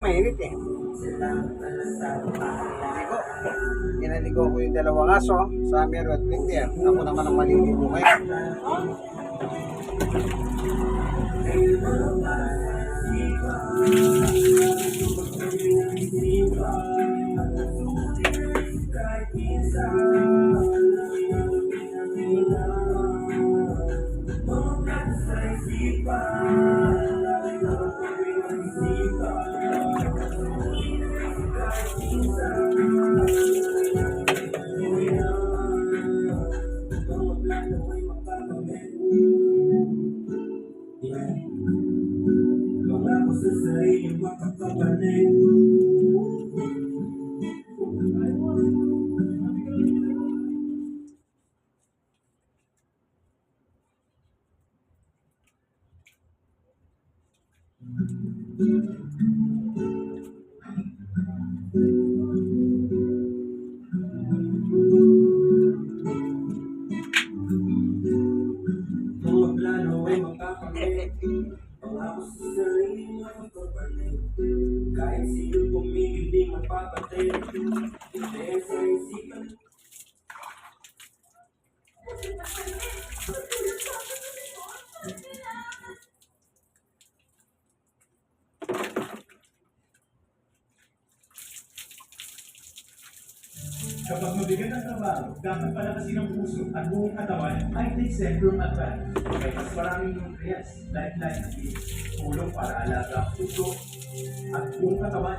Mainit eh. Ligo. Inaligo ko yung dalawang aso, summer at winter. Ako naman ang maliligo ngayon. Wala ko sa sarili makakapanin Kung maplano ay makakapanin Wala ko sa sarili makakapanin Kahit sino Kapag mabigat ang trabaho, dapat palakasin ang puso at buong katawan ay take Centrum Advance. May mas maraming nutrients, at tips, tulong para alaga ang puso at buong katawan.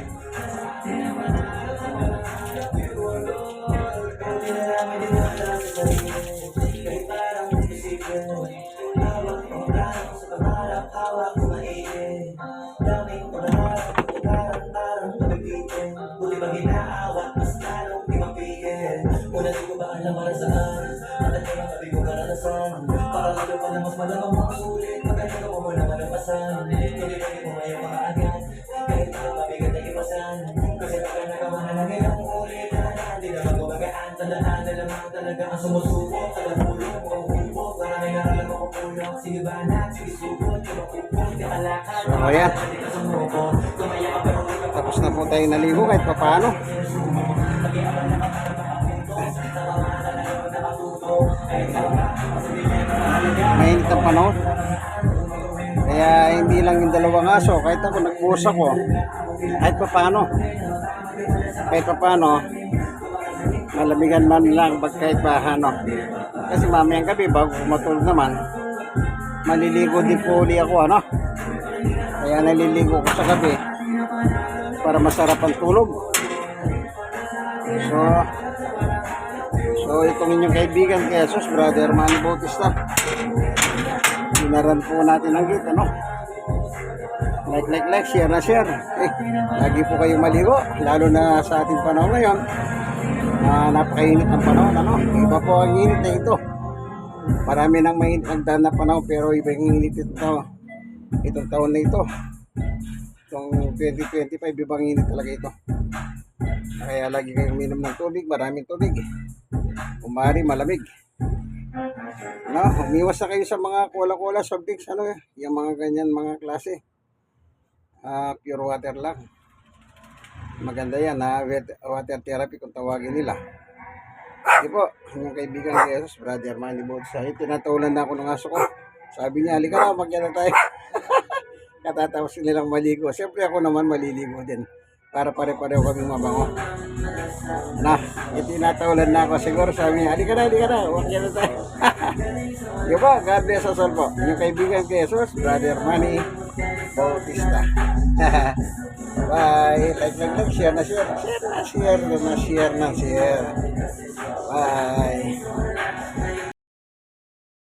Mag Centrum Advance. Una di ko ba alam para saan kaya sabi ko karanasan Para lalo pa na mas malamang na malampasan Tuloy-tuloy mo ngayon mga agad Kahit ito mabigat ay ipasan Kasi pagka nagawa na lang ilang ulit Talagaan di naman gumagaan Tandaan na lamang talaga ang di ka Tapos na po tayo naligo kahit pa paano. Mainit ang panahon. Kaya hindi lang yung dalawang aso, kahit ako nagbuhos ako, kahit pa paano. Kahit pa paano, malamigan man lang pag kahit pa ano. Kasi mamayang gabi, bago matulog naman, maliligo din po uli ako, ano. Kaya naliligo ko sa gabi para masarap ang tulog. So, so itong inyong kaibigan kay Jesus, Brother Manny Bautista. Sinaran po natin ang gate, ano? Like, like, like, share na share. Eh, lagi po kayo maligo, lalo na sa ating panahon ngayon. na napakainit ang panahon, ano? Iba po ang init na ito. Marami nang mainit ang daan na panahon, pero iba yung init ito. Itong taon na ito. Itong 2025, ibang init talaga ito. Kaya lagi kayong uminom ng tubig, maraming tubig. Umari, malamig. No, umiwas na kayo sa mga cola-cola, soft drinks, ano eh, yung mga ganyan mga klase. Ah, pure water lang. Maganda yan, ha? Wet- water therapy kung tawagin nila. Di po, yung kaibigan ni Jesus, brother Manny Bautista, eh, tinatawalan na ako ng aso ko. Sabi niya, halika na, magyan tayo. Katatapos nilang maligo. Siyempre ako naman maliligo din. para pare-pareho kami mabango. Na, itinatawalan na ako siguro sabi niya, halika na, halika na, huwag na tayo. Yung ba, God bless us all po. Yung kaibigan ko Jesus, Brother Manny Bautista. Bye. Like, like, like, share na share. Share na share na share na share. Bye.